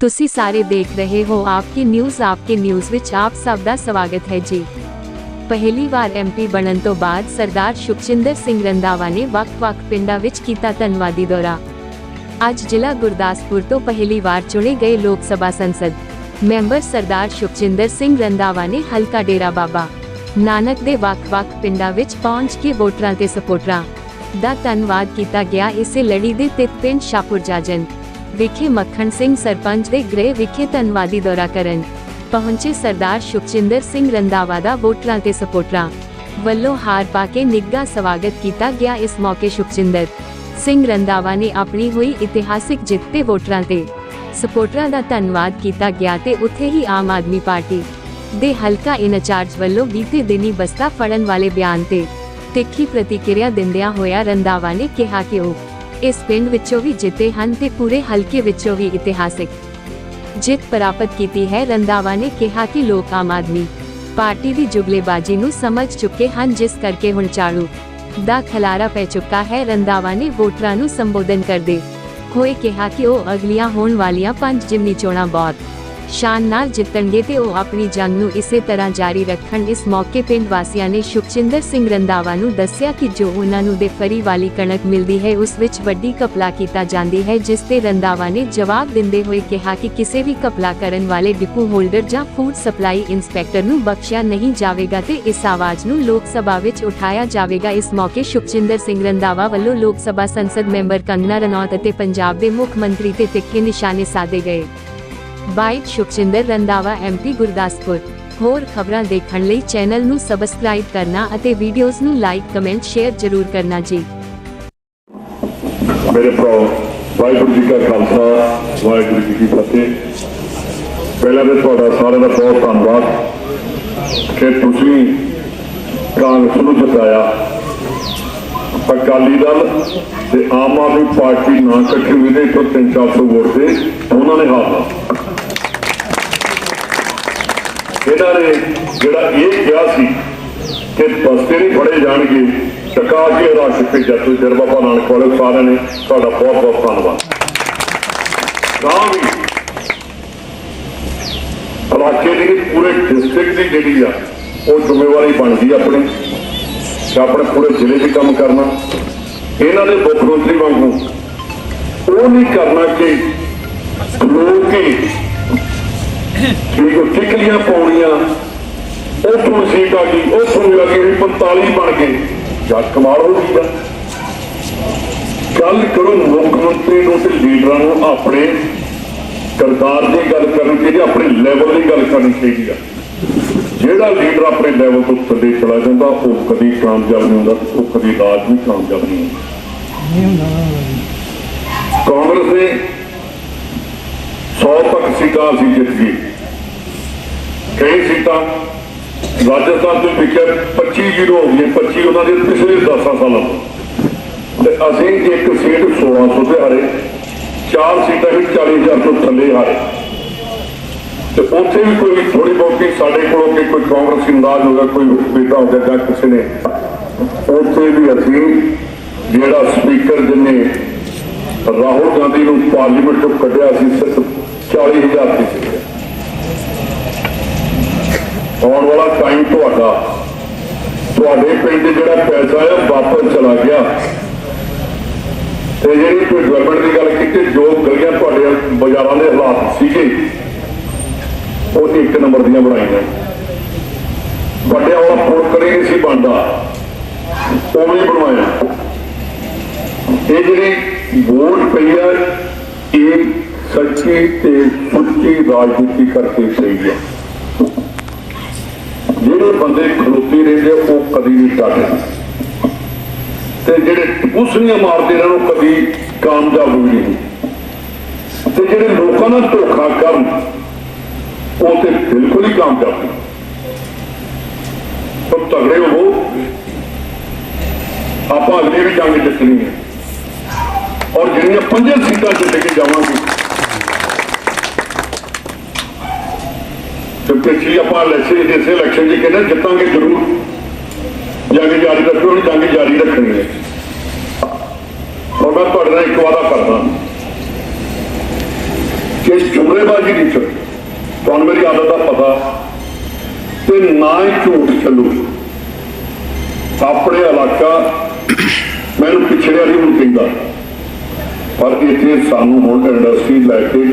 ਤੁਸੀਂ ਸਾਰੇ ਦੇਖ ਰਹੇ ਹੋ ਆਪਕੀ ਨਿਊਜ਼ ਆਪਕੇ ਨਿਊਜ਼ ਵਿੱਚ ਆਪ ਸਭ ਦਾ ਸਵਾਗਤ ਹੈ ਜੀ ਪਹਿਲੀ ਵਾਰ ਐਮਪੀ ਬਣਨ ਤੋਂ ਬਾਅਦ ਸਰਦਾਰ ਸੁਖਚਿੰਦਰ ਸਿੰਘ ਰੰਧਾਵਾ ਨੇ ਵੱਖ-ਵੱਖ ਪਿੰਡਾਂ ਵਿੱਚ ਕੀਤਾ ਧੰਨਵਾਦੀ ਦੌਰਾ ਅੱਜ ਜ਼ਿਲ੍ਹਾ ਗੁਰਦਾਸਪੁਰ ਤੋਂ ਪਹਿਲੀ ਵਾਰ ਚੁਣੇ ਗਏ ਲੋਕ ਸਭਾ ਸੰਸਦ ਮੈਂਬਰ ਸਰਦਾਰ ਸੁਖਚਿੰਦਰ ਸਿੰਘ ਰੰਧਾਵਾ ਨੇ ਹਲਕਾ ਡੇਰਾ ਬਾਬਾ ਨਾਨਕ ਦੇ ਵੱਖ-ਵੱਖ ਪਿੰਡਾਂ ਵਿੱਚ ਪਹੁੰਚ ਕੇ ਵੋਟਰਾਂ ਤੇ ਸਪੋਰਟਰਾਂ ਦਾ ਧੰਨਵਾਦ ਕੀਤਾ ਗਿਆ। ਇਸੇ ਲੜੀ ਦੇ ਤਿੱਤ ਪਿੰਡ ਸ਼ਾਹਪੁਰ ਜਾਜਨ ਵਿਖੇ ਮੱਖਣ ਸਿੰਘ ਸਰਪੰਚ ਦੇ ਗ੍ਰਹਿ ਵਿਖੇ ਧੰਨਵਾਦੀ ਦੌਰਾ ਕਰਨ ਪਹੁੰਚੇ ਸਰਦਾਰ ਸੁਖਚਿੰਦਰ ਸਿੰਘ ਰੰਧਾਵਾ ਦਾ ਵੋਟਰਾਂ ਤੇ ਸਪੋਰਟਰਾਂ ਵੱਲੋਂ ਹਾਰ ਪਾ ਕੇ ਨਿੱਘਾ ਸਵਾਗਤ ਕੀਤਾ ਗਿਆ। ਇਸ ਮੌਕੇ ਸੁਖਚਿੰਦਰ ਸਿੰਘ ਰੰਧਾਵਾ ਨੇ ਆਪਣੀ ਹੋਈ ਇਤਿਹਾਸਿਕ ਜਿੱਤ ਤੇ ਵੋਟਰਾਂ ਤੇ ਸਪੋਰਟਰਾਂ ਦਾ ਧੰਨਵਾਦ ਕੀਤਾ ਗਿਆ ਤੇ ਉੱਥੇ ਹੀ ਆਮ ਆਦਮੀ ਪਾਰਟੀ ਦੇ ਹਲਕਾ ਇਨਚਾਰਜ ਵੱਲੋਂ ਬੀਤੇ ਦਿਨੀ ਬਸਤਾ ਫੜਨ ਵਾਲੇ ਬਿਆਨ ਤੇ ਤਿੱਖੀ ਪ੍ਰਤੀਕਿਰਿਆ ਦਿੰਦਿਆਂ ਹੋਇਆ ਰੰਧਾਵਾ ਨੇ ਕਿਹਾ ਕਿ ਉਹ ਇਸ ਪਿੰਡ ਵਿੱਚੋਂ ਵੀ ਜਿੱਤੇ ਹਨ ਤੇ ਪੂਰੇ ਹਲਕੇ ਵਿੱਚੋਂ ਵੀ ਇਤਿਹਾਸਿਕ ਜਿੱਤ ਪ੍ਰਾਪਤ ਕੀਤੀ ਹੈ। ਰੰਧਾਵਾ ਨੇ ਕਿਹਾ ਕਿ ਲੋਕ ਆਮ ਆਦਮੀ ਪਾਰਟੀ ਦੀ ਜੁਗਲੇਬਾਜ਼ੀ ਨੂੰ ਸਮਝ ਚੁੱਕੇ ਹਨ, ਜਿਸ ਕਰਕੇ ਹੁਣ ਝਾੜੂ ਦਾ ਖਲਾਰਾ ਪੈ ਚੁੱਕਾ ਹੈ। ਰੰਧਾਵਾ ਨੇ ਵੋਟਰਾਂ ਨੂੰ ਸੰਬੋਧਨ ਕਰਦੇ ਹੋਏ ਕਿਹਾ ਕਿ ਉਹ ਅਗਲੀਆਂ ਹੋਣ ਵਾਲੀਆਂ ਪੰਜ ਜਿਮਨੀ ਚੋਣਾਂ ਬਹੁਤ ਸ਼ਾਨ ਨਾਲ ਜਿੱਤਣਗੇ ਤੇ ਉਹ ਆਪਣੀ ਜੰਗ ਨੂੰ ਇਸੇ ਤਰ੍ਹਾਂ ਜਾਰੀ ਰੱਖਣ ਇਸ ਮੌਕੇ ਪਿੰਡ ਵਾਸੀਆਂ ਨੇ ਸੁਖਚਿੰਦਰ ਸਿੰਘ ਰੰਧਾਵਾ ਨੂੰ ਦੱਸਿਆ ਕਿ ਜੋ ਉਹਨਾਂ ਨੂੰ ਦੇ ਵਾਲੀ ਕਣਕ ਮਿਲਦੀ ਹੈ, ਉਸ ਵਿੱਚ ਵੱਡੀ ਕਪਲਾ ਕੀਤਾ ਜਾਂਦੀ ਹੈ, ਜਿਸ ਤੇ ਰੰਧਾਵਾ ਨੇ ਜਵਾਬ ਦਿੰਦੇ ਹੋਏ ਕਿਹਾ ਕਿ ਕਿਸੇ ਵੀ ਕਪਲਾ ਕਰਨ ਵਾਲੇ ਡਿਪੂ ਹੋਲਡਰ ਜਾਂ ਫੂਡ ਸਪਲਾਈ ਇੰਸਪੈਕਟਰ ਨੂੰ ਬਖਸ਼ਿਆ ਨਹੀਂ ਜਾਵੇਗਾ ਤੇ ਇਸ ਆਵਾਜ਼ ਨੂੰ ਲੋਕ ਸਭਾ ਵਿੱਚ ਉਠਾਇਆ ਜਾਵੇਗਾ। ਇਸ ਮੌਕੇ ਸੁਖਚਿੰਦਰ ਸਿੰਘ ਰੰਧਾਵਾ ਵੱਲੋਂ ਲੋਕ ਸਭਾ ਸੰਸਦ ਮੈਂਬਰ ਕੰਗਨਾ ਰਣੌਤ ਅਤੇ ਪੰਜਾਬ ਦੇ ਮੁੱਖ ਮੰਤਰੀ ਤੇ ਤਿੱਖੇ ਨਿਸ਼ਾਨੇ ਸਾਧੇ ਗਏ। Byte Sukhjinder Randhawa MP Gurdaspur. ਹੋਰ ਖਬਰਾਂ ਦੇਖਣ ਲਈ ਚੈਨਲ ਨੂੰ ਸਬਸਕ੍ਰਾਈਬ ਕਰਨਾ ਅਤੇ ਵੀਡੀਓਜ਼ ਨੂੰ ਲਾਈਕ, ਕਮੈਂਟ, ਸ਼ੇਅਰ ਜ਼ਰੂਰ ਕਰਨਾ ਜੀ। ਮੇਰੇ ਭਰਾ, ਵਾਹਿਗੁਰੂ ਜੀ ਕਾ ਖਾਲਸਾ, ਵਾਹਿਗੁਰੂ ਜੀ ਕੀ ਫਤਿਹ। ਪਹਿਲਾਂ ਤਾਂ ਤੁਹਾਡਾ ਸਾਰਿਆਂ ਦਾ ਬਹੁਤ ਧੰਨਵਾਦ ਕਿ ਤੁਸੀਂ ਕਾਂਗਰਸ ਨੂੰ ਜਿਤਾਇਆ। ਅਕਾਲੀ ਦਲ ਤੇ ਆਮ ਆਦਮੀ ਪਾਰਟੀ ਨਾ ਇਕੱਠੇ ਹੋਏ ਦੇ 3-400 ਵੋਟ ਤੇ ਉਹਨਾਂ ਨੇ ਹਾਰਨਾ ਇਹਨਾਂ ਨੇ ਜਿਹੜਾ ਇਹ ਕਿਹਾ ਸੀ ਕਿ ਬਸਤੇ ਨਹੀਂ ਫੜੇ ਜਾਣਗੇ, ਟਕਾ ਕੇ ਰੱਖ ਕੇ ਜੱਤੂ ਜਰ ਬਾਬਾ ਨਾਨਕ ਵਾਲੇ ਸਾਰਿਆਂ ਨੇ ਤੁਹਾਡਾ ਬਹੁਤ ਬਹੁਤ ਧੰਨਵਾਦ। ਤਾਂ ਵੀ ਇਲਾਕੇ ਦੀ ਪੂਰੇ ਡਿਸਟ੍ਰਿਕਟ ਦੀ ਜਿਹੜੀ ਆ, ਉਹ ਜ਼ਿੰਮੇਵਾਰੀ ਬਣਦੀ ਆਪਣੀ, ਕਿ ਆਪਣੇ ਪੂਰੇ ਜ਼ਿਲ੍ਹੇ 'ਚ ਕੰਮ ਕਰਨਾ। ਇਹਨਾਂ ਦੇ ਮੁੱਖ ਮੰਤਰੀ ਵਾਂਗੂ ਉਹ ਨਹੀਂ ਕਰਨਾ ਕਿ ਲੋਕ ਕੇ ਠੀਕ ਟਿਕਲੀਆਂ ਪਾਉਣੀਆਂ ਉਹ ਤੋਂ ਸੀਟ ਆ ਗਈ ਉਹ ਤੋਂ ਲੱਗੀ ਵੀ 45 ਬਣ ਗਏ। ਜਾਂ ਕਮਾਲ ਹੋ ਗਈ ਆ ਗੱਲ ਕਰੋ ਮੁੱਖ ਮੰਤਰੀ ਨੂੰ ਤੇ ਲੀਡਰਾਂ ਨੂੰ ਆਪਣੇ ਕਰਤਾਰ ਦੀ ਗੱਲ ਕਰਨੀ ਚਾਹੀਦੀ ਆਪਣੇ ਲੈਵਲ ਦੀ ਗੱਲ ਕਰਨੀ ਚਾਹੀਦੀ ਆ। ਜਿਹੜਾ ਲੀਡਰ ਆਪਣੇ ਲੈਵਲ ਤੋਂ ਕਦੇ ਚਲਾ ਜਾਂਦਾ, ਉਹ ਕਦੀ ਕਾਮਯਾਬ ਨਹੀਂ ਹੁੰਦਾ ਤੇ ਉਹ ਕਦੀ ਰਾਜ ਨਹੀਂ ਕਾਮਯਾਬ ਨਹੀਂ ਹੁੰਦਾ। ਕਾਂਗਰਸ ਨੇ 100 ਤੱਕ ਸੀਟਾਂ ਅਸੀਂ ਜਿੱਤ ਗਏ। ਕਈ ਸੀਟਾਂ ਰਾਜਸਥਾਨ ਤੋਂ ਵਿਖੇ 25 ਜ਼ੀਰੋ ਹੋ ਗਈਆਂ 25 ਉਹਨਾਂ ਦੇ ਪਿਛਲੇ 10 ਸਾਲਾਂ ਤੋਂ। ਤੇ ਅਸੀਂ ਇੱਕ ਸੀਟ 1600 ਤੇ ਹਾਰੇ, ਚਾਰ ਸੀਟਾਂ ਵੀ 40000 ਤੋਂ ਥੱਲੇ ਹਾਰੇ। ਤੇ ਉੱਥੇ ਵੀ ਕੋਈ ਥੋੜੀ ਬਹੁਤੀ ਸਾਡੇ ਕੋਲੋਂ ਕਿ ਕੋਈ ਕਾਂਗਰਸੀ ਅੰਦਾਜ਼ ਹੋ ਗਿਆ ਕੋਈ ਬੇਟਾ ਹੋ ਗਿਆ ਜਾਂ ਕਿਸੇ ਨੇ, ਉੱਥੇ ਵੀ ਅਸੀਂ ਜਿਹੜਾ ਸਪੀਕਰ ਜਿਹਨੇ ਰਾਹੁਲ ਗਾਂਧੀ ਨੂੰ ਪਾਰਲੀਮੈਂਟ ਤੋਂ ਕੱਢਿਆ ਸੀ, ਸਿਰਫ 40000 ਦੀ ਸੀ ਆਉਣ ਵਾਲਾ ਟਾਈਮ ਤੁਹਾਡਾ। ਤੁਹਾਡੇ ਪਿੰਡ ਜਿਹੜਾ ਪੈਸਾ ਹੈ ਵਾਪਸ ਚਲਾ ਗਿਆ। ਤੇ ਜਿਹੜੀ ਕੋਈ ਗਵਰਨਮੈਂਟ ਦੀ ਗੱਲ ਕੀਤੀ, ਜੋ ਗਲੀਆਂ ਤੁਹਾਡੇ ਬਾਜ਼ਾਰਾਂ ਦੇ ਹਾਲਾਤ ਸੀਗੇ, ਉਹ ਇੱਕ ਨੰਬਰ ਦੀਆਂ ਬਣਾਈਆਂ ਵੱਡਿਆ ਵਾਲਾ ਪੁਲ ਕਰੇ ਸੀ ਬਣਦਾ। ਉਵੇਂ ਹੀ ਬਣਵਾਇਆ। ਇਹ ਜਿਹੜੀ ਵੋਟ ਪਈ ਹੈ ਇਹ ਸੱਚੀ ਤੇ ਸੁੱਚੀ ਰਾਜਨੀਤੀ ਕਰਕੇ ਸਹੀ ਹੈ ਜਿਹੜੇ ਬੰਦੇ ਖਲੋਤੇ ਰਹਿੰਦੇ ਉਹ ਕਦੀ ਨਹੀਂ ਡਰਦੇ ਤੇ ਜਿਹੜੇ ਟਪੂਸਣੀਆਂ ਮਾਰਦੇ ਇਹਨਾਂ ਨੂੰ ਕਦੀ ਕਾਮਯਾਬ ਹੋਈ ਨਹੀਂ। ਤੇ ਜਿਹੜੇ ਲੋਕਾਂ ਨਾਲ ਧੋਖਾ ਕਰਨ, ਉਹ ਤੇ ਬਿਲਕੁਲ ਹੀ ਕਾਮਯਾਬ ਨਹੀਂ। ਉਹ ਤਗੜੇ ਹੋ। ਆਪਾਂ ਅਗਲੀ ਵੀ ਜੰਗ ਜਿੱਤਣੀ ਹੈ ਔਰ ਜਿਹੜੀਆਂ ਪੰਜਾਂ ਸੀਟਾਂ ਜਿੱਤ ਕੇ ਜਾਵਾਂਗੇ ਤੇ ਪਿਛਲੀ ਆਪਾਂ ਇਲੈਕਸ਼ਨ ਇਸੇ ਇਲੈਕਸ਼ਨ 'ਚ ਕਹਿੰਦੇ ਜਿੱਤਾਂਗੇ ਜ਼ਰੂਰ। ਜੰਗ ਜਾਰੀ ਰੱਖੋ, ਹੁਣ ਜੰਗ ਜਾਰੀ ਰੱਖਣੀ ਹੈ। ਔਰ ਮੈਂ ਤੁਹਾਡੇ ਨਾਲ ਇੱਕ ਵਾਅਦਾ ਕਰਦਾ। ਕਿ ਜੁਮਲੇਬਾਜ਼ੀ ਨਹੀਂ ਚੱਲਣੀ ਤੁਹਾਨੂੰ ਮੇਰੀ ਆਦਤ ਦਾ ਪਤਾ ਤੇ ਨਾ ਹੀ ਝੂਠ ਚੱਲੂ। ਆਪਣੇ ਇਲਾਕਾ ਮੈਨੂੰ ਪਿਛੜਿਆ ਨਹੀਂ ਹੁਣ ਕਹਿੰਦਾ ਪਰ ਇੱਥੇ ਸਾਨੂੰ ਹੁਣ ਇੰਡਸਟਰੀ ਲੈ ਕੇ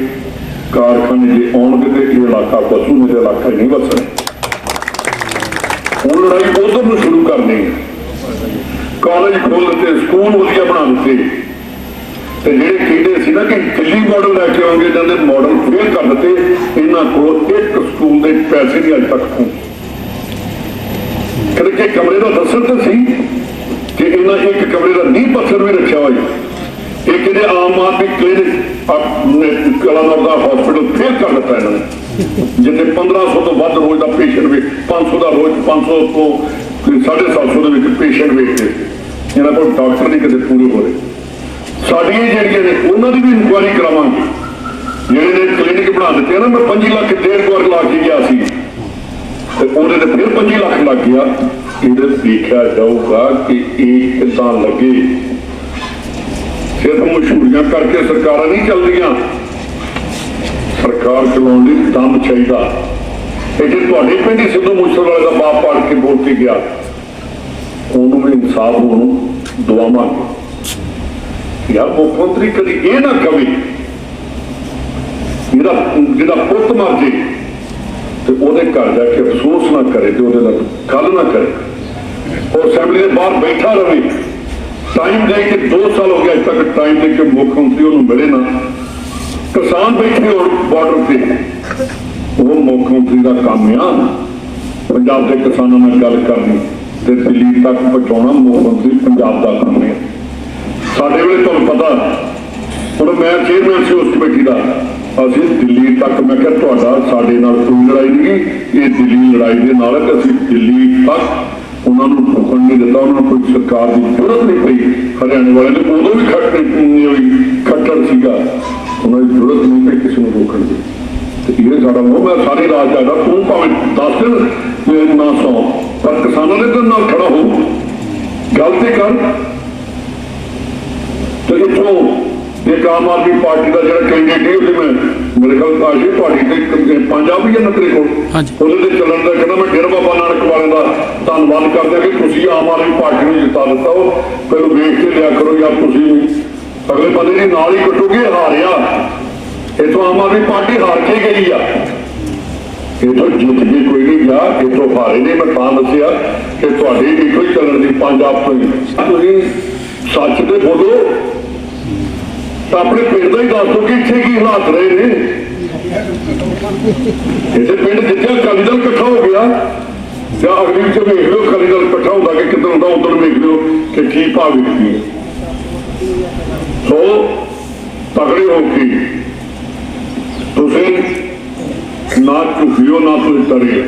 ਕਾਰਖਾਨੇ ਜੇ ਆਉਣਗੇ ਤੇ ਇਹ ਇਲਾਕਾ ਬਸੂ ਮੇਰੇ ਇਲਾਕਾ ਨਹੀਂ ਵਸਣਾ। ਹੁਣ ਲੜਾਈ ਉਧਰ ਨੂੰ ਸ਼ੁਰੂ ਕਰਨੀ ਹੈ। ਕਾਲਜ ਖੋਲ ਦਿੱਤੇ, ਸਕੂਲ ਵਧੀਆ ਬਣਾ ਦਿੱਤੇ। ਤੇ ਜਿਹੜੇ ਕਹਿੰਦੇ ਸੀ ਨਾ ਕਿ ਦਿੱਲੀ ਮਾਡਲ ਲੈ ਕੇ ਆਉਂਗੇ ਜਾਂਦੇ ਮਾਡਲ ਫੇਲ ਕਰ ਦਿੱਤੇ, ਇਹਨਾਂ ਕੋਲ ਇੱਕ ਸਕੂਲ ਦੇ ਪੈਸੇ ਨਹੀਂ ਅਜੇ ਤੱਕ ਪਹੁੰਚੇ ਕਦੇ ਕਿ ਕਮਰੇ ਦਾ ਦੱਸਣ ਤੇ ਸੀ, ਕਿ ਇਹਨਾਂ ਇੱਕ ਕਮਰੇ ਦਾ ਨੀਂਹ ਪੱਥਰ ਵੀ ਰੱਖਿਆ ਹੋਇਆ। ਇਹ ਕਿਹਦੇ ਆਮ ਆਦਮੀ ਕਲੀਨਿਕ ਕਲਾਨੌਰ ਦਾ ਹਸਪੀਟਲ ਫੇਲ ਕਰ ਦਿੱਤਾ ਇਹਨਾਂ ਨੇ। ਜਿੱਥੇ 1500 ਤੋਂ ਵੱਧ ਰੋਜ਼ ਦਾ ਪੇਸ਼ੈਂਟ ਵੇ 500 ਦਾ ਰੋਜ਼ 500 ਤੋਂ 750 ਦੇ ਵਿੱਚ ਪੇਸ਼ੈਂਟ ਵੇਖਦੇ ਇਹਨਾਂ ਕੋਲ ਡਾਕਟਰ ਨਹੀਂ ਕਦੇ ਪੂਰੇ ਹੋ ਰਹੇ ਸਾਡੀਆਂ ਜਿਹੜੀਆਂ ਨੇ, ਉਹਨਾਂ ਦੀ ਵੀ ਇਨਕੁਆਇਰੀ ਕਰਾਵਾਂਗੇ। ਜਿਹੜੇ ਨੇ ਕਲੀਨਿਕ ਬਣਾ ਦਿੱਤੇ ਨਾ, ਮੈਂ 5 ਲੱਖ, ਡੇਢ ਕੁ ਲਾ ਕੇ ਗਿਆ ਸੀ। ਤੇ ਉਹਦੇ ਤੇ ਫਿਰ 25 ਲੱਖ ਲੱਗ ਗਿਆ। ਇਹਦੇ ਦੇਖਿਆ ਜਾਊਗਾ ਕਿ ਇਹ ਕਿੱਦਾਂ ਲੱਗੇ। ਸਿਰਫ ਮਸ਼ਹੂਰੀਆਂ ਕਰਕੇ ਸਰਕਾਰਾਂ ਨਹੀਂ ਚੱਲਦੀਆਂ। ਸਰਕਾਰ ਚਲਾਉਣ ਲਈ ਦਮ ਚਾਹੀਦਾ। ਇਹ ਜੇ ਤੁਹਾਡੇ ਪਿੰਡ ਹੀ ਸਿੱਧੂ ਮੂਸੇਵਾਲੇ ਦਾ ਬਾਪ ਪਾੜ ਕੇ ਬੋਲ ਕੇ ਗਿਆ, ਉਹਨੂੰ ਵੀ ਇਨਸਾਫ ਉਹਨੂੰ ਦਵਾਵਾਂਗੇ। ਯਾਰ, ਮੁੱਖ ਮੰਤਰੀ ਕਦੀ ਇਹ ਨਾ ਕਵੇ ਇਹਦਾ ਜਿਹੜਾ ਪੁੱਤ ਮਰ ਜੇ, ਤੇ ਉਹਦੇ ਘਰ ਜਾ ਕੇ ਅਫਸੋਸ ਨਾ ਕਰੇ ਤੇ ਉਹਦੇ ਨਾਲ ਗੱਲ ਨਾ ਕਰੇ। ਉਹ ਅਸੈਂਬਲੀ ਦੇ ਬਾਹਰ ਬੈਠਾ ਰਹੇ। ਟਾਈਮ ਦੇ ਕੇ 2 ਸਾਲ ਹੋ ਗਏ ਅਜੇ ਤੱਕ ਟਾਈਮ ਦੇ ਕੇ ਮੁੱਖ ਮੰਤਰੀ ਉਹਨੂੰ ਮਿਲੇ ਨਾ। ਕਿਸਾਨ ਬੈਠੇ ਹੋਣ ਬਾਰਡਰ ਤੇ। ਉਹ ਮੁੱਖ ਮੰਤਰੀ ਦਾ ਕੰਮ ਆ। ਪੰਜਾਬ ਦੇ ਕਿਸਾਨਾਂ ਨਾਲ ਗੱਲ ਕਰਨੀ ਤੇ ਦਿੱਲੀ ਤੱਕ ਪਹੁੰਚਾਉਣਾ ਮੁੱਖ ਮੰਤਰੀ ਪੰਜਾਬ ਦਾ ਕੰਮ ਹੈ। ਸਾਡੇ ਵੇਲੇ ਤੁਹਾਨੂੰ ਪਤਾ, ਹੁਣ ਮੈਂ ਚੇਅਰਮੈਨ ਸੀ ਉਸ ਕਮੇਟੀ ਦਾ। ਅਸੀਂ ਦਿੱਲੀ ਤੱਕ, ਮੈਂ ਕਿਹਾ ਤੁਹਾਡਾ ਸਾਡੇ ਨਾਲ ਕੋਈ ਲੜਾਈ ਨਹੀਂ। ਇਹ ਦਿੱਲੀ ਲੜਾਈ ਦੇ ਨਾਲ ਅਸੀਂ ਦਿੱਲੀ ਤੱਕ ਉਹਨਾਂ ਨੂੰ ਰੁਕਣ ਨਹੀਂ ਦਿੱਤਾ, ਉਹਨਾਂ ਨੂੰ ਕੋਈ ਸਰਕਾਰ ਦੀ ਜ਼ਰੂਰਤ ਨਹੀਂ ਪਈ। ਹਰਿਆਣੇ ਵਾਲੇ ਨੇ ਉਦੋਂ ਵੀ ਖੱਟ ਨਹੀਂ ਹੋਈ, ਖੱਟੜ ਸੀਗਾ। ਉਹਨਾਂ ਦੀ ਜ਼ਰੂਰਤ ਨਹੀਂ ਪਈ ਕਿਸੇ ਨੂੰ ਰੋਕਣ ਦੀ। ਤੇ ਇਹ ਸਾਡਾ ਮੋਹ ਮੈਂ ਸਾਰੇ ਰਾਜ ਜਾਗਾ ਤੂੰ ਭਾਵੇਂ 10 ਦਿਨ ਨਾ ਸੌ, ਪਰ ਕਿਸਾਨਾਂ ਦੇ ਤਾਂ ਨਾਲ ਖੜਾ ਹੋ। ਗੱਲ ਤੇ ਕਰ ਤੇ ਇੱਥੋਂ ਇੱਕ ਆਮ ਆਦਮੀ ਪਾਰਟੀ ਦਾ ਜਿਹੜਾ ਕੈਂਡੀਡੇਟ ਹੈ ਉਹਦੇ ਮੈਂ ਮੇਰੇ ਖਿਆਲ ਕਾਸ਼ੀ ਤੇ ਇੱਕ ਪੰਜਾਬ ਹੈ ਨਕਰੇ ਕੋਲ। ਉਹਦੇ ਤੇ ਚੱਲਣ ਦਾ ਕਹਿੰਦਾ ਮੈਂ ਡੇਰਾ ਬਾਬਾ ਨਾਨਕ ਵਾਲੇ ਦਾ ਧੰਨਵਾਦ ਕਰਦਾ ਕਿ ਤੁਸੀਂ ਆਮ ਆਦਮੀ ਪਾਰਟੀ ਨੂੰ ਜਿਤਾ ਦਿੱਤਾ ਉਹ। ਪਹਿਲਾਂ ਵੇਖ ਕੇ ਲਿਆ ਕਰੋ ਯਾਰ ਤੁਸੀਂ ਵੀ। ਅਗਲੇ ਬੰਦੇ ਦੀ ਨਾਲ ਹੀ ਕੱਟੋਗੇ ਹਾਰਿਆ। ਇਥੋਂ ਆਮ ਆਦਮੀ ਪਾਰਟੀ ਹਾਰ ਕੇ ਗਈ ਆ। ਇਥੋਂ ਜਿੱਤ ਕੇ ਕੋਈ ਨਹੀਂ ਗਿਆ ਇਥੋਂ ਹਾਰੇ ਨੇ ਮੈਂ ਤਾਂ ਦੱਸਿਆ ਕਿ ਤੁਹਾਡੀ ਇੱਥੋਂ ਹੀ ਚੱਲਣ ਦੀ ਪੰਜਾਬ ਤੋਂ ਹੀ। ਤੁਸੀਂ ਸੱਚ ਤੇ ਬੋਲੋ। ਤਾਂ ਆਪਣੇ ਪਿੰਡ ਦਾ ਹੀ ਦੱਸ ਦਿਓ ਕਿ ਇੱਥੇ ਕੀ ਹਾਲਾਤ ਰਹੇ ਨੇ। ਇੱਥੇ ਪਿੰਡ ਜਿੱਥੇ ਅਕਾਲੀ ਦਲ ਇਕੱਠਾ ਹੋ ਗਿਆ, ਜਾਂ ਅਗਲੀ ਵਿੱਚ ਵੇਖ ਲਿਓ ਅਕਾਲੀ ਦਲ ਇਕੱਠਾ ਹੁੰਦਾ ਕਿ ਕਿੱਦਾਂ ਹੁੰਦਾ, ਉਧਰ ਵੇਖ ਲਿਓ ਕਿ ਕੀ ਭਾਵ ਵਿਕਦੀ ਹੈ ਸੋ ਤਗੜੇ ਹੋ ਕੇ ਤੁਸੀਂ ਨਾ ਝੁਕਿਓ, ਨਾ ਤੁਸੀਂ ਡਰਿਓ।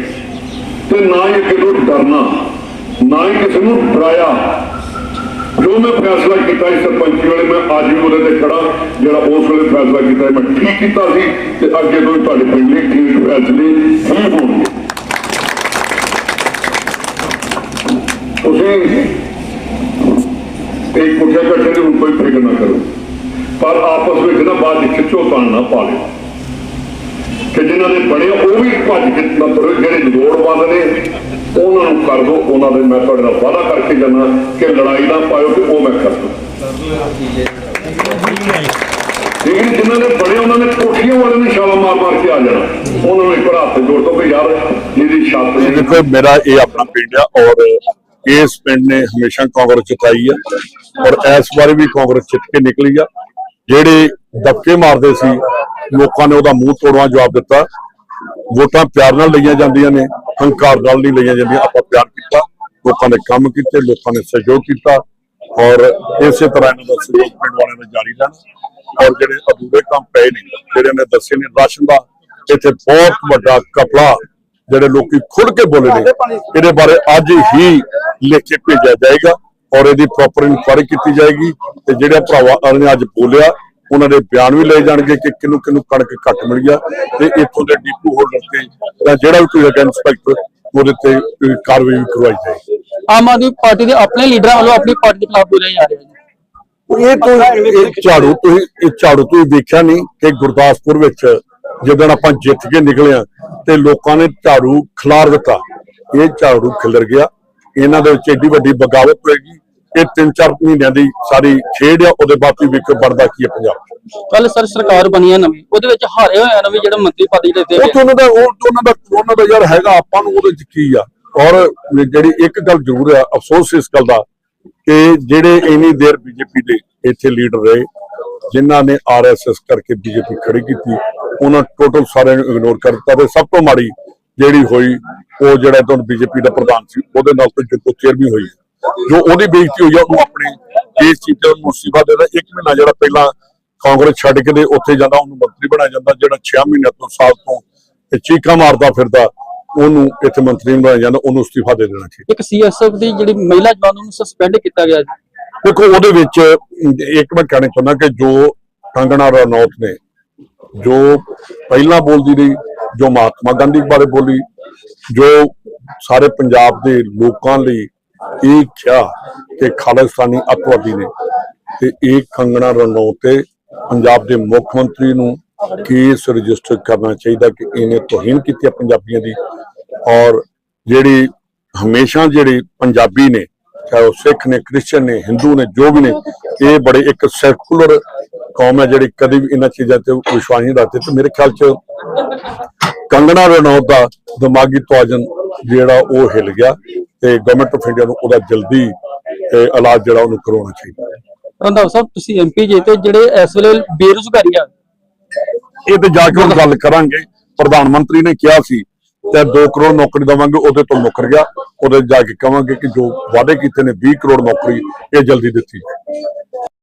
ਤੇ ਨਾ ਹੀ ਕਿਸੇ ਡਰਨਾ, ਨਾ ਹੀ ਕਿਸੇ ਨੂੰ ਡਰਾਇਆ। ਜੋ ਮੈਂ ਫੈਸਲਾ ਕੀਤਾ ਇਸ ਸਰਪੰਚੀ ਵੇਲੇ, ਮੈਂ ਅੱਜ ਵੀ ਉਹਦੇ ਤੇ ਖੜਾ, ਜਿਹੜਾ ਉਸ ਵੇਲੇ ਫੈਸਲਾ ਕੀਤਾ, ਮੈਂ ਠੀਕ ਕੀਤਾ ਸੀ ਤੇ ਅੱਗੇ ਤੋਂ ਤੁਹਾਡੇ ਪਿੰਡ ਲਈ ਠੀਕ ਫੈਸਲੇ ਹੀ ਹੋਣਗੇ। ਤੁਸੀਂ ਇੱਕ ਪੁੱਠੇ ਕੱਟੇ ਦੀ ਹੁਣ ਫਿਕਰ ਨਾ ਕਰੋ। ਪਰ ਆਪਸ ਵਿੱਚ ਨਾ ਬਾਅਦ ਵਿੱਚ ਖਿੱਚੋ ਤਾਣ ਨਾ ਪਾ ਲਿਓ। ਕਿ ਜਿਨ੍ਹਾਂ ਦੇ ਬਣੇ ਉਹ ਵੀ ਭੱਜ ਕੇ ਮਤਲਬ ਜਿਹੜੇ ਲੋੜਵੰਦ ਨੇ ਉਹਨਾਂ ਨੂੰ ਕਰ ਦੋ ਉਹਨਾਂ ਦੇ ਮੈਂ ਤੁਹਾਡੇ ਨਾਲ ਵਾਅਦਾ ਕਰਕੇ ਜਾਣਾ ਕਿ ਲੜਾਈ ਨਾ ਪਾਇਓ ਕਿ ਉਹ ਮੈਂ ਕਰ ਦੂੰ। ਲੇਕਿਨ ਜਿਨ੍ਹਾਂ ਦੇ ਬੜੇ ਉਹਨਾਂ ਨੇ ਕੋਠੀਆਂ ਵਾਲੇ ਨੇ ਛਾਲਾ ਮਾਰ ਮਾਰ ਕੇ ਆ ਜਾਣਾ। ਉਹਨਾਂ ਨੂੰ ਇੱਕ ਵਾਰ ਹੱਥ ਜੋੜ ਦੋ ਕਿ ਯਾਰ ਜਿਹਦੀ ਛੱਤ ਨਹੀਂ। ਦੇਖੋ ਮੇਰਾ ਇਹ ਆਪਣਾ ਪਿੰਡ ਆ ਔਰ ਇਸ ਪਿੰਡ ਨੇ ਹਮੇਸ਼ਾ ਕਾਂਗਰਸ ਜਿਤਾਈ ਆ ਔਰ ਇਸ ਵਾਰੀ ਵੀ ਕਾਂਗਰਸ ਜਿੱਤ ਕੇ ਨਿਕਲੀ ਆ। ਜਿਹੜੇ ਦਬਕੇ ਮਾਰਦੇ ਸੀ ਲੋਕਾਂ ਨੇ ਉਹਦਾ ਮੂੰਹ ਤੋੜਵਾ ਜਵਾਬ ਦਿੱਤਾ। ਵੋਟਾਂ ਪਿਆਰ ਨਾਲ ਲਈਆਂ ਜਾਂਦੀਆਂ ਨੇ। ਹੰਕਾਰ ਨਾਲ ਨਹੀਂ ਲਈਆਂ ਜਾਂਦੀਆਂ। ਆਪਾਂ ਪਿਆਰ ਕੀਤਾ, ਲੋਕਾਂ ਨੇ ਕੰਮ ਕੀਤੇ, ਲੋਕਾਂ ਨੇ ਸਹਿਯੋਗ ਕੀਤਾ ਔਰ ਇਸੇ ਤਰ੍ਹਾਂ ਇਹਨਾਂ ਦਾ ਸਹਿਯੋਗ ਪਿੰਡ ਵਾਲਿਆਂ ਨੇ ਜਾਰੀ ਰਹਿਣਾ। ਔਰ ਜਿਹੜੇ ਅਧੂਰੇ ਕੰਮ ਪਏ ਨੇ, ਜਿਹੜੇ ਨੇ ਦੱਸੇ ਨੇ ਰਾਸ਼ਨ ਦਾ, ਇੱਥੇ ਬਹੁਤ ਵੱਡਾ ਕਪੜਾ ਜਿਹੜੇ ਲੋਕੀ ਖੁੱਲ ਕੇ ਬੋਲੇ ਨੇ, ਇਹਦੇ ਬਾਰੇ ਅੱਜ ਹੀ ਲਿਖ ਕੇ ਭੇਜਿਆ ਜਾਏਗਾ ਔਰ ਇਹਦੀ ਪ੍ਰੋਪਰ ਇਨਕੁਆਇਰੀ ਕੀਤੀ ਜਾਏਗੀ ਤੇ ਜਿਹੜੇ ਭਰਾਵਾਂ ਨੇ ਅੱਜ ਬੋਲਿਆ ਉਹਨਾਂ ਦੇ ਬਿਆਨ ਵੀ ਲਏ ਜਾਣਗੇ ਕਿ ਕਿਹਨੂੰ ਕਿਹਨੂੰ ਕਣਕ ਘੱਟ ਮਿਲ ਗਿਆ ਤੇ ਇੱਥੋਂ ਦੇ ਡੀਪੂ ਹੋਲਡਰ ਤੇ ਜਾਂ ਜਿਹੜਾ ਵੀ ਕੋਈ ਹੈਗਾ ਇੰਸਪੈਕਟਰ ਉਹਦੇ ਤੇ ਕਾਰਵਾਈ ਵੀ ਕਰਵਾਈ ਜਾਏ ਆਮ ਆਦਮੀ ਪਾਰਟੀ ਦੇ ਆਪਣੇ ਲੀਡਰਾਂ ਵੱਲੋਂ ਆਪਣੀ ਪਾਰਟੀ ਦੇ ਖਿਲਾਫ ਬੋਲਿਆ ਜਾ ਰਿਹਾ ਹੈ ਇਹ ਤੋਂ ਇਹ ਝਾੜੂ ਤੁਸੀਂ ਇਹ ਝਾੜੂ ਤੁਸੀਂ ਦੇਖਿਆ ਨਹੀਂ ਕਿ ਗੁਰਦਾਸਪੁਰ ਵਿੱਚ ਜਦੋਂ ਆਪਾਂ ਜਿੱਤ ਕੇ ਨਿਕਲੇ ਆ ਤੇ ਲੋਕਾਂ ਨੇ ਝਾੜੂ ਖਿਲਾਰ ਦਿੱਤਾ। ਇਹ ਝਾੜੂ ਖਿਲਰ ਗਿਆ। ਇਹਨਾਂ ਦੇ ਵਿੱਚ ਏਡੀ ਵੱਡੀ ਬਗਾਵਤ ਹੋਏਗੀ। ਇਹ ਤਿੰਨ ਚਾਰ ਮਹੀਨਿਆਂ ਦੀ ਸਾਰੀ ਖੇਡ ਆ ਉਹਦੇ ਬਾਅਦ ਵੀ ਵੇਖੋ ਬਣਦਾ ਕੀ ਹੈ ਪੰਜਾਬ। ਕੱਲ ਸਰ ਸਰਕਾਰ ਬਣੀ ਹੈ ਨਵੀਂ ਉਹਦੇ ਵਿੱਚ ਹਾਰੇ ਹੋਏ ਆ ਨਵੀਂ ਜਿਹੜਾ ਮੰਤਰੀ ਪਦ ਜਿਹੜੇ ਦੇ ਉਹ ਤੋਂ ਉਹਨਾਂ ਦਾ ਉਹ ਤੋਂ ਉਹਨਾਂ ਦਾ ਉਹਨਾਂ ਦਾ ਯਾਰ ਹੈਗਾ ਆਪਾਂ ਨੂੰ ਉਹਦੇ ਚ ਕੀ ਆ। ਔਰ ਜਿਹੜੀ ਇੱਕ ਗੱਲ ਜ਼ਰੂਰ ਆ ਅਫਸੋਸ ਇਸ ਗੱਲ ਦਾ ਕਿ ਜਿਹੜੇ ਇੰਨੀ ਦੇਰ ਬੀਜੇਪੀ ਦੇ ਇੱਥੇ ਲੀਡਰ ਰਹੇ ਜਿਨ੍ਹਾਂ ਨੇ ਆਰਐਸਐਸ ਕਰਕੇ ਬੀਜੇਪੀ ਖੜੀ ਕੀਤੀ ਉਹਨਾਂ ਟੋਟਲ ਸਾਰਿਆਂ ਨੂੰ ਇਗਨੋਰ ਕਰ ਦਿੱਤਾ ਤੇ ਸਭ ਤੋਂ ਮਾੜੀ ਜਿਹੜੀ ਹੋਈ ਉਹ ਜਿਹੜਾ ਤੋਂ ਬੀਜੇਪੀ ਦਾ ਪ੍ਰਧਾਨ ਸੀ ਉਹਦੇ ਨਾਲ ਤਾਂ ਚੇਅਰ ਵੀ ਹੋਈ ਜੋ ਉਹਦੀ ਬੇਇੱਜ਼ਤੀ ਹੋਈ ਆ ਉਹਨੂੰ ਆਪਣੇ ਦੇਸ਼ ਚੀਜ਼ਾਂ ਨੂੰ ਮੁਸੀਬਤ ਦੇਦਾ ਇੱਕ ਮਹੀਨਾ ਜਿਹੜਾ ਪਹਿਲਾਂ ਕਾਂਗਰਸ ਛੱਡ ਕੇ ਦੇ ਉੱਥੇ ਜਾਂਦਾ ਉਹਨੂੰ ਮੰਤਰੀ ਬਣਾਇਆ ਜਾਂਦਾ ਜਿਹੜਾ 6 ਮਹੀਨਿਆਂ ਤੋਂ ਸਾਲ ਤੋਂ ਚੀਕਾਂ ਮਾਰਦਾ ਫਿਰਦਾ ਉਹਨੂੰ ਇੱਥੇ ਮੰਤਰੀ ਬਣਾਇਆ ਜਾਂਦਾ ਉਹਨੂੰ ਅਸਤੀਫਾ ਦੇ ਦੇਣਾ ਚਾਹੀਦਾ ਇੱਕ ਸੀਐਸਐਫ ਦੀ ਜਿਹੜੀ ਮਹਿਲਾ ਜਵਾਨ ਨੂੰ ਸਸਪੈਂਡ ਕੀਤਾ ਗਿਆ ਦੇਖੋ ਉਹਦੇ ਵਿੱਚ ਇੱਕ ਮੈਂ ਕਹਿਣਾ ਚਾਹੁੰਦਾ ਕਿ ਜੋ ਕੰਗਣਾ ਰਣੌਤ ਨੇ ਜੋ ਪਹਿਲਾਂ ਬੋਲਦੀ ਰਹੀ ਜੋ ਮਹਾਤਮਾ ਗਾਂਧੀ ਬਾਰੇ ਬੋਲੀ ਜੋ ਸਾਰੇ ਪੰਜਾਬ ਦੇ ਲੋਕਾਂ ਲਈ ਇਹ ਕਿਹਾ ਕਿ ਖਾਲਿਸਤਾਨੀ ਅੱਤਵਾਦੀ ਨੇ ਤੇ ਇਹ ਕੰਗਣਾ ਰਣੌਤ ਪੰਜਾਬ ਦੇ ਮੁੱਖ ਮੰਤਰੀ ਨੂੰ ਕੇਸ ਰਜਿਸਟਰ ਕਰਨਾ ਚਾਹੀਦਾ ਕਿ ਇਹਨੇ ਤੋਹੀਨ ਕੀਤੀ ਪੰਜਾਬੀਆਂ ਦੀ। ਔਰ ਜਿਹੜੀ ਹਮੇਸ਼ਾ ਜਿਹੜੇ ਪੰਜਾਬੀ ਨੇ, ਚਾਹੇ ਉਹ ਸਿੱਖ ਨੇ ਕ੍ਰਿਸਚੀਅਨ ਨੇ, ਹਿੰਦੂ ਨੇ ਜੋ ਵੀ ਨੇ, ਇਹ ਬੜੇ ਇੱਕ ਸੈਕੂਲਰ ਕੌਮ ਹੈ ਜਿਹੜੀ ਕਦੀ ਵੀ ਇਹਨਾਂ ਚੀਜ਼ਾਂ ਤੇ ਵਿਸ਼ਵਾਸ ਨਹੀਂ ਰੱਖਦੇ ਤੇ ਮੇਰੇ ਖਿਆਲ ਚ ਕੰਗਣਾ ਰਣੌਤ ਦਾ ਦਿਮਾਗੀ ਤਵਾਜਨ ਜਿਹੜਾ ਉਹ ਹਿਲ ਗਿਆ। ਤੇ ਗਵਰਨਮੈਂਟ ਆਫ ਇੰਡੀਆ ਨੂੰ ਉਹਦਾ ਜਲਦੀ ਇਲਾਜ ਜਿਹੜਾ ਉਹਨੂੰ ਕਰਵਾਉਣਾ ਚਾਹੀਦਾ ਰੰਧਾਵਾ ਸਾਹਿਬ ਤੁਸੀਂ ਐਮਪੀ ਜੇ ਤੇ ਜਿਹੜੇ ਇਸ ਵੇਲੇ ਬੇਰੁਜ਼ਗਾਰੀ ਆ। ਇਹ ਤੇ ਜਾ ਕੇ ਹੁਣ ਗੱਲ ਕਰਾਂਗੇ। ਪ੍ਰਧਾਨ ਮੰਤਰੀ ਨੇ ਕਿਹਾ ਸੀ ਤੇ 2 ਕਰੋੜ ਨੌਕਰੀ ਦਵਾਂਗੇ ਉਹਦੇ ਤੋਂ ਮੁੱਕਰ ਗਿਆ। ਉਹਦੇ ਜਾ ਕੇ ਕਵਾਂਗੇ ਕਿ ਜੋ ਵਾਅਦੇ ਕੀਤੇ ਨੇ 20 ਕਰੋੜ ਨੌਕਰੀ ਇਹ ਜਲਦੀ ਦਿੱਤੀ